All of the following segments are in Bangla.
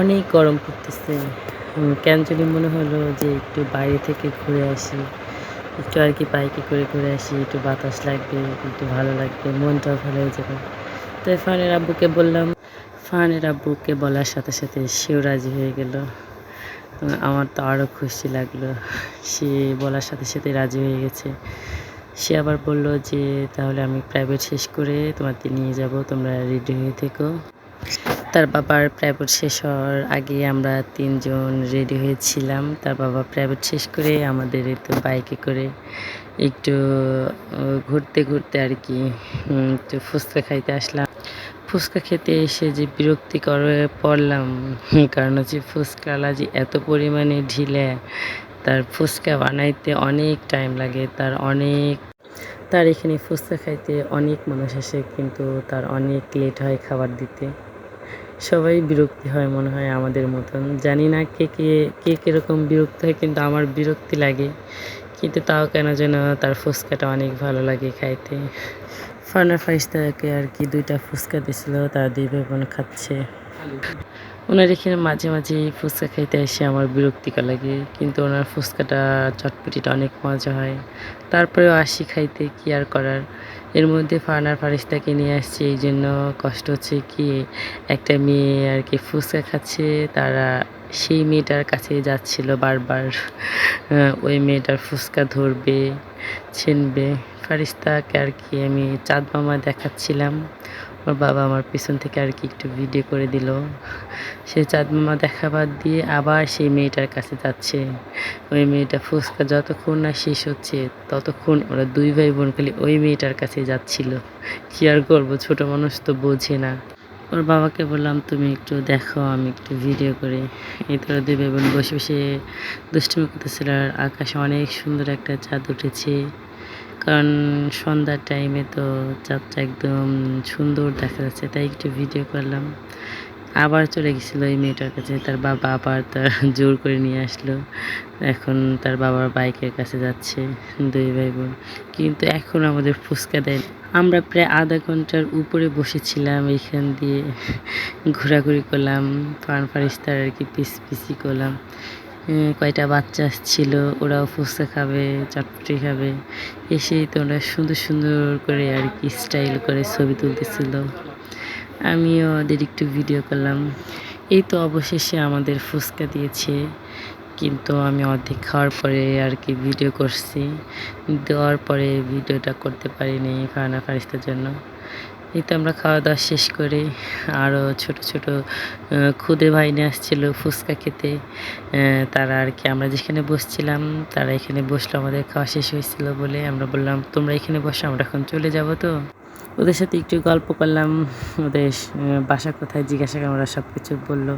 অনেক গরম পড়তেছে। কেন জানি মনে হলো যে একটু বাইরে থেকে ঘুরে আসি, একটু আর কি বাইকে করে ঘুরে আসি, একটু বাতাস লাগবে, একটু ভালো লাগবে, মনটাও ভালো হয়ে যাবে। তাই ফানের আব্বুকে বললাম, ফানের আব্বুকে বলার সাথে সাথে সেও রাজি হয়ে গেল। আমার তো আরও খুশি লাগল, সে বলার সাথে সাথে রাজি হয়ে গেছে। সে আবার বলল যে, তাহলে আমি প্রাইভেট শেষ করে তোমাকে নিয়ে যাব, তোমরা রেডি হয়ে থেকো। তার বাবার প্রাইভেট শেষ হওয়ার আগে আমরা তিনজন রেডি হয়েছিলাম। তার বাবা প্রাইভেট শেষ করে আমাদের একটু বাইকে করে একটু ঘুরতে ঘুরতে আর কি একটু ফুচকা খাইতে আসলাম। ফুচকা খেতে এসে যে বিরক্তি করে পড়লাম, কারণ হচ্ছে ফুচকালা যে এত পরিমাণে ঢিলে, তার ফুচকা বানাইতে অনেক টাইম লাগে, তার অনেক, তার এখানে ফুচকা খাইতে অনেক মানুষ আসে, কিন্তু তার অনেক লেট হয় খাবার দিতে। সবাই বিরক্তি হয় মনে হয় আমাদের মতন। জানি না কে কে কে কীরকম বিরক্ত হয়, কিন্তু আমার বিরক্তি লাগে। কিন্তু তাও কেন যেন তার ফুচকাটা অনেক ভালো লাগে খাইতে। ফানা ফাইস্তাকে আর কি দুইটা ফুচকা দিছিল, তা দুই ভাই বোন খাচ্ছে। ওনার এখানে মাঝে মাঝে ফুচকা খাইতে এসে আমার বিরক্তিকর লাগে, কিন্তু ওনার ফুচকাটা, চটপটিটা অনেক মজা হয়। তারপরেও আসি খাইতে, কি আর করার? এর মধ্যে ফার্নার ফারিস্তাকে নিয়ে আসছে, এই জন্য কষ্ট হচ্ছে কি, একটা মেয়ে আর কি ফুচকা খাচ্ছে, তারা সেই মেয়েটার কাছে যাচ্ছিল বারবার। ওই মেয়েটার ফুচকা ধরবে, ছিনবে। ফারিস্তাকে আর কি আমি চাঁদ মামা দেখাচ্ছিলাম। ওর বাবা আমার পিছন থেকে আর কি একটু ভিডিও করে দিল। সে চাঁদ মামা দেখাবার দিয়ে আবার সেই মেয়েটার কাছে যাচ্ছে। ওই মেয়েটা ফুচকা যতক্ষণ না শেষ হচ্ছে, ততক্ষণ ওরা দুই ভাই বোন খালি ওই মেয়েটার কাছে যাচ্ছিল। কি আর করব, ছোট মানুষ তো বোঝে না। ওর বাবাকে বললাম, তুমি একটু দেখো, আমি একটু ভিডিও করে। এই তোরা দুই ভাই বোন বসে বসে দুষ্টুমি করতেছিল আর আকাশে অনেক সুন্দর একটা চাঁদ উঠেছে। কারণ সন্ধ্যার টাইমে তো চাঁদটা একদম সুন্দর দেখা যাচ্ছে, তাই একটু ভিডিও করলাম। আবার চলে গেছিল ওই মেয়েটার কাছে, তার বাবা আবার তার জোর করে নিয়ে আসলো। এখন তার বাবার বাইকের কাছে যাচ্ছে, দুই ভাই বোন কিন্তু এখন আমাদের ফুচকা দেয় আমরা প্রায় আধা ঘণ্টার উপরে বসেছিলাম, এইখান দিয়ে ঘোরাঘুরি করলাম, ফান ফারিস্তার আর কি পিস পিসি করলাম। কয়টা বাচ্চা ছিল, ওরাও ফুচকা খাবে, চটপটি খাবে। এসেই তো ওরা সুন্দর সুন্দর করে আর কি স্টাইল করে ছবি তুলতেছিল। আমিও ওদের একটু ভিডিও করলাম। এই তো অবশেষে আমাদের ফুচকা দিয়েছে। কিন্তু আমি অর্ধেক খাওয়ার পরে আর কি ভিডিও করছি। দেওয়ার পরে ভিডিওটা করতে পারিনি ফানা ফারিস্তার জন্য। এই তো আমরা খাওয়া দাওয়া শেষ করে আরও ছোট ছোট খুদে ভাইনে আসছিল ফুচকা খেতে। তারা আর কি আমরা যেখানে বসছিলাম, তারা এখানে বসল, আমাদের খাওয়া শেষ হয়েছিল বলে আমরা বললাম, তোমরা এখানে বসো, আমরা এখন চলে যাব তো। ওদের সাথে একটু গল্প করলাম, ওদের বাসা কোথায়, জিজ্ঞাসা করে ওরা সব কিছু বলল।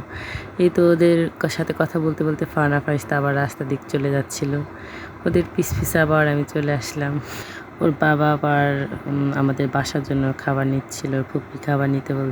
এই তো ওদের সাথে কথা বলতে বলতে ফানা ফারিস্তা আবার রাস্তা দিক চলে যাচ্ছিল। ওদের পিস পিস আবার আমি চলে আসলাম। ওর বাবা আবার আমাদের বাসার জন্য খাবার নিচ্ছিল ফুপি খাবার নিতে বল